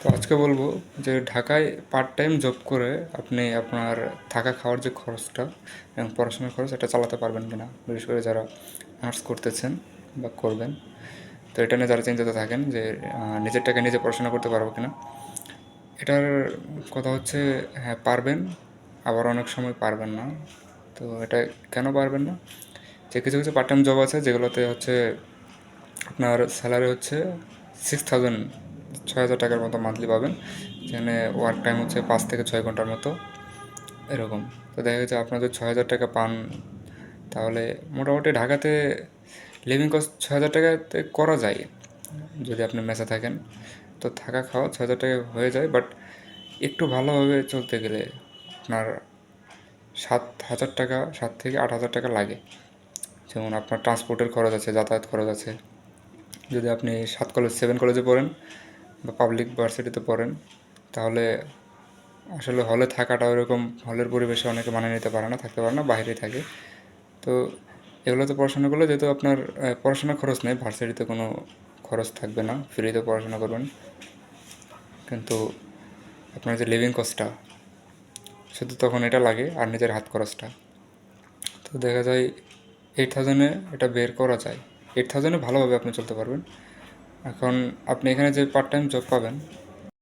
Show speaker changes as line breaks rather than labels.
তো আজকে বলব যে ঢাকায় পার্ট টাইম জব করে আপনি আপনার থাকা খাওয়ার যে খরচটা এবং পড়াশোনার খরচ, এটা চালাতে পারবেন কিনা? বিশেষ করে যারা আর্টস করতেছেন বা করবেন। তো এটা নিয়ে যারা চিন্তিত থাকেন যে নিজের টাকা নিজে পড়াশোনা করতে পারব কিনা? এটার কথা হচ্ছে হ্যাঁ পারবেন, আবার অনেক সময় পারবেন না। তো এটা কেন পারবেন না? যে কিছু কিছু পার্ট টাইম জব আছে যেগুলোতে হচ্ছে আপনার স্যালারি হচ্ছে সিক্স থাউজেন্ড ছয় হাজার টাকার মতো মান্থলি পাবেন। যেখানে ওয়ার্ক টাইম হচ্ছে পাঁচ থেকে ছয় ঘণ্টার মতো, এরকম। তো দেখা গেছে আপনার যদি ছয় হাজার টাকা পান, তাহলে মোটামুটি ঢাকাতে লিভিং কস্ট ছয় হাজার টাকাতে করা যায়, যদি আপনি মেসে থাকেন। তো থাকা খাওয়া ছয় হাজার টাকা হয়ে যায় বাট একটু ভালোভাবে চলতে গেলে আপনার সাত হাজার টাকা, সাত থেকে আট হাজার টাকা লাগে। যেমন আপনার ট্রান্সপোর্টের খরচ আছে, যাতায়াত খরচ আছে। যদি আপনি সাত কলেজ সেভেন কলেজে পড়েন বা পাবলিক ভার্সিটিতে পড়েন, তাহলে আসলে হলে থাকাটা ওরকম হলের পরিবেশে অনেকে মানিয়ে নিতে পারে না, থাকতে পারে না, বাইরেই থাকে। তো এগুলোতে পড়াশোনা করলে যেহেতু আপনার পড়াশোনার খরচ নেই ভার্সিটিতে কোনো খরচ থাকবে না ফ্রিতে পড়াশোনা করবেন। কিন্তু আপনার যে লিভিং কস্টটা শুধু তখন এটা লাগে আর নিজের হাত খরচটা। তো দেখা যায় এইট থাউজেন্ডে এটা বের করা যায়। এইট থাউজেন্ডে ভালোভাবে আপনি চলতে পারবেন। এখন আপনি এখানে যে পার্ট টাইম জব পাবেন